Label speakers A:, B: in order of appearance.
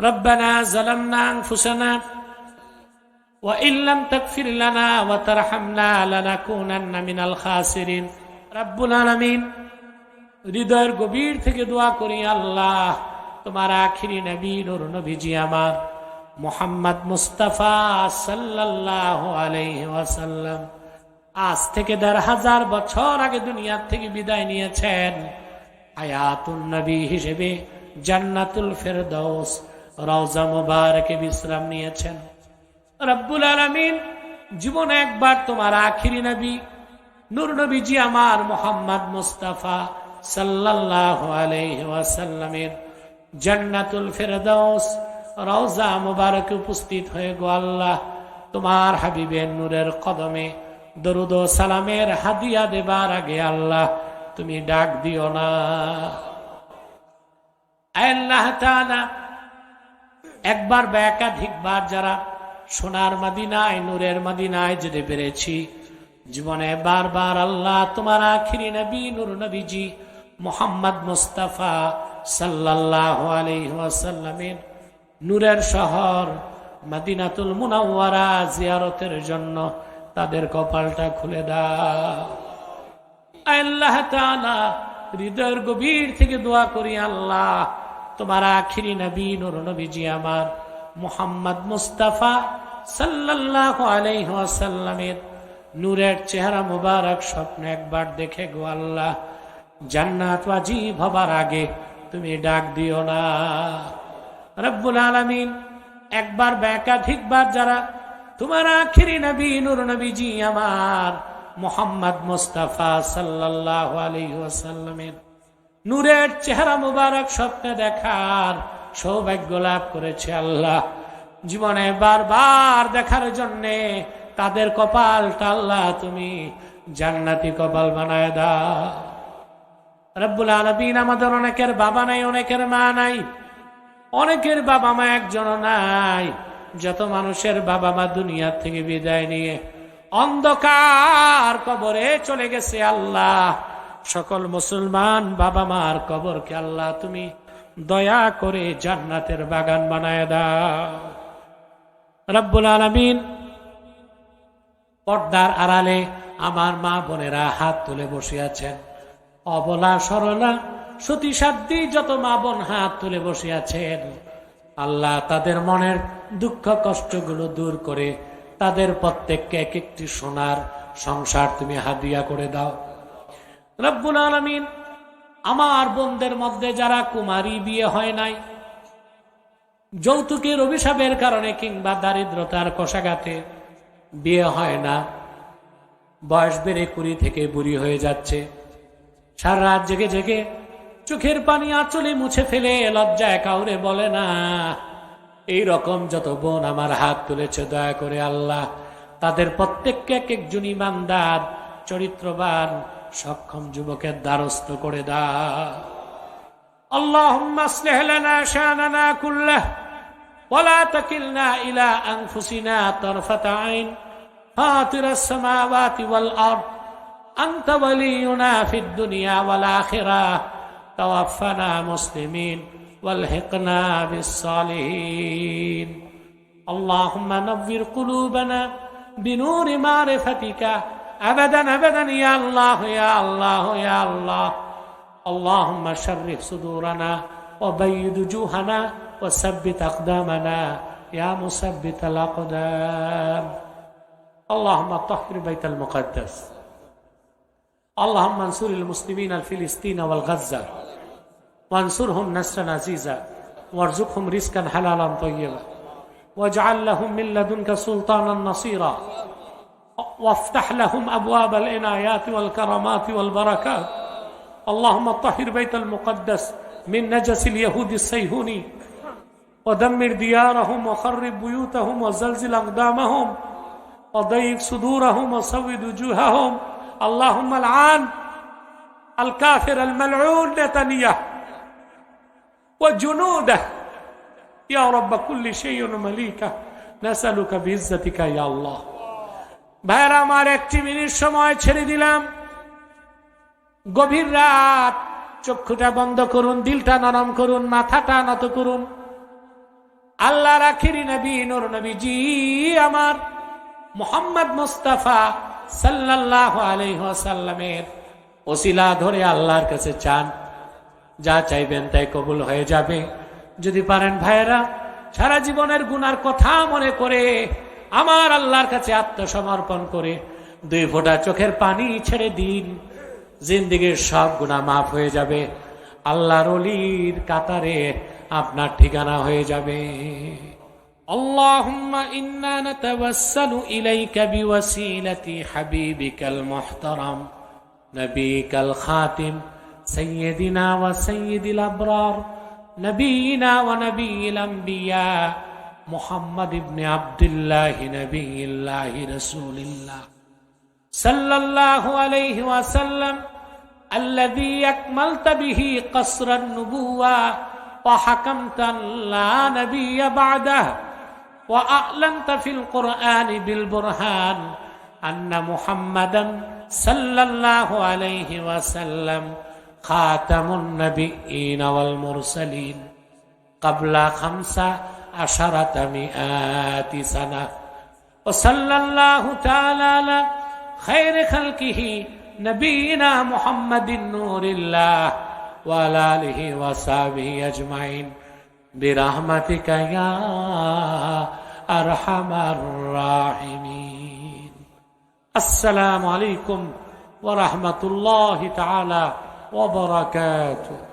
A: ربنا ظلمنا أنفسنا وإن لم تغفر لنا وترحمنا لنكونن من الخاسرين رب العالمين হৃদয়ের গভীর থেকে দোয়া করি আল্লাহ তোমার আখিরি নবী নুর নবীজি আমার মোহাম্মদ মুস্তাফা সাল্লাল্লাহ আলাইহি ওয়াসাল্লাম আজ থেকে দেড় হাজার বছর আগে দুনিয়ার থেকে বিদায় নিয়েছেন আয়াতুন নবী হিসেবে জান্নাতুল ফেরদৌস রওজা মুবারকে বিশ্রাম নিয়েছেন। রব্বুল আলামিন জীবনে একবার তোমার আখিরি নবী, নূর নবীজি আমার মোহাম্মদ মুস্তাফা আলাইহি ওয়াসাল্লামের জান্নাতুল ফেরদৌস রওজা মুবারকে উপস্থিত হয়ে গো আল্লাহ, তোমার হাবিবের নূরের কদমে দরুদ সালামের হাদিয়া দেবার আগে আল্লাহ, তুমি ডাক দিও না। আল্লাহ তাআলা একবার বা একাধিকবার যারা সোনার মাদিনায়, নূরের মাদিনায় যেতে পেরেছি, জীবনে বারবার আল্লাহ তোমার আখিরি নবী, নূর নবীজি মোহাম্মদ মুস্তাফা সাল্লাহ আলহিহাসাল্লামের নূরের শহর মাদিনাতুল মুনাওয়ারা জিয়ারতের জন্য তাদের কপালটা খুলে দাও। আল্লাহ হৃদয়ের গভীর থেকে দোয়া করি আল্লাহ তোমার আখিরি নবী নুর নবীজি আমার, মুহাম্মদ মুস্তাফা সাল্লাল্লাহু আলাইহি ওয়াসাল্লামের নূরের চেহারা মুবারক স্বপ্ন একবার দেখে গো আল্লাহ। জান্নাত ওয়াজিব হবার আগে তুমি ডাক দিও না। রব্বুল আলামিন, একবার বা একাধিকবার যারা তোমার আখিরি নবী নূর নবীজি আমার, মোহাম্মদ মুস্তাফা সাল্লাল্লাহু আলাইহি ওয়াসাল্লামের নূরের চেহারা মুবারক স্বপ্নে দেখার সৌভাগ্য লাভ করেছে আল্লাহ। জীবনে বারবার দেখার জন্যে তাদের কপালটা আল্লাহ তুমি জান্নাতি কপাল বানায় দাও। রব্বুল আলমিন আমাদের অনেকের বাবা নাই, অনেকের মা নাই, অনেকের বাবা মা একজন নাই। যত মানুষের বাবা মা দুনিয়ার থেকে বিদায় নিয়ে অন্ধকার কবরে চলে গেছে আল্লাহ। সকল মুসলমান বাবা মার কবরকে আল্লাহ তুমি দয়া করে জান্নাতের বাগান বানায় দাও। রব্বুল আলমিন পর্দার আড়ালে আমার মা বোনেরা হাত তুলে বসে আছেন। অবলা সরলা সতী সাধ্যী যত মা বোন হাত তুলে বসে আছেন। আল্লাহ তাদের মনের দুঃখ কষ্টগুলো দূর করে তাদের প্রত্যেককে এক একটি সোনার সংসার তুমি হাদিয়া করে দাও। রব্বুল আলমিন আমার বোনদের মধ্যে যারা কুমারী বিয়ে হয় নাই, যৌতুকের অভিশাপের কারণে কিংবা দারিদ্রতার কষাঘাতে বিয়ে হয় না, বয়স বেড়ে কুড়ি থেকে বুড়ি হয়ে যাচ্ছে। সারা রাত জেগে জেগে চোখের পানি আঁচলে মুছে ফেলে লজ্জায় কাউরে বলে না, এই রকম যত বোন আমার হাত তুলেছে, দয়া করে আল্লাহ, তাদের প্রত্যেককে এক একজন ইমানদার, চরিত্রবান সক্ষম যুবকের দ্বারস্থ করে দা اللهم اصلح لنا شاننا كله ولا تكلنا الى انفسنا طرفه عين فاطر السماوات والارض انت ولينا في الدنيا والاخره توفنا مسلمين والحقنا بالصالحين اللهم نور قلوبنا بنور معرفتك ابدا ابدا يا الله يا الله يا الله. اللهم شرف صدورنا وبيد وجوهنا وثبت أقدامنا يا مثبت الأقدام. اللهم طهر بيت المقدس. اللهم انصر المسلمين الفلسطين والغزة. وانصرهم نصرا عزيزا. وارزقهم رزقا حلالا طيبا. واجعل لهم من لدنك سلطانا نصيرا. وافتح لهم أبواب العنايات والكرامات والبركات. اللهم طهر بيت المقدس من نجس اليهود السيهوني ودمر ديارهم وخرب بيوتهم وزلزل أقدامهم. وضيق صدورهم وسود وجوههم. اللهم العان الكافر الملعون نتنياه وجنوده. يا رب كل شيء مليكه. نسألك بعزتك يا الله. ভাইরা আমার একটি মিনিট সময় ছেড়ে দিলাম। গভীর রাত, চক্ষুটা বন্ধ করুন, দিলটা নরম করুন, মাথাটা নত করুন। আল্লাহর আখিরি নবী, নূর নবী জি আমার মোহাম্মদ মুস্তাফা সাল্লাহ আলহ্লামের ওসিলা ধরে আল্লাহর কাছে চান। যা চাইবেন তাই কবুল হয়ে যাবে। যদি পারেন ভাইয়েরা, সারা জীবনের গুনার কথা মনে করে আমার আল্লাহর কাছে আত্মসমর্পণ করে দুই ফোঁটা চোখের পানি ছেড়ে দিন জিন্দিগির সব গুণা মাফ হয়ে যাবে আল্লাহর অলির কাতারে আপনার ঠিকানা হয়ে যাবে اللهم إنا نتوسل إليك بوسيلة حبيبك المحترم نبيك الخاتم سيدنا وسيد الأبرار نبينا ونبي الأنبياء محمد بن عبد الله نبي الله رسول الله. صلى الله عليه وسلم الذي أكملت به قصر النبوة وحكمت لا نبي بعده وأعلنت في القرآن بالبرهان أن محمدا صلى الله عليه وسلم خاتم النبيين والمرسلين. قبل خمس عشرة مئات سنة. وصلى الله تعالى على خير خلقه نبينا محمد نور الله وعلى آله وصحبه أجمعين. برحمتك يا أرحم الراحمين. السلام عليكم ورحمة الله تعالى وبركاته.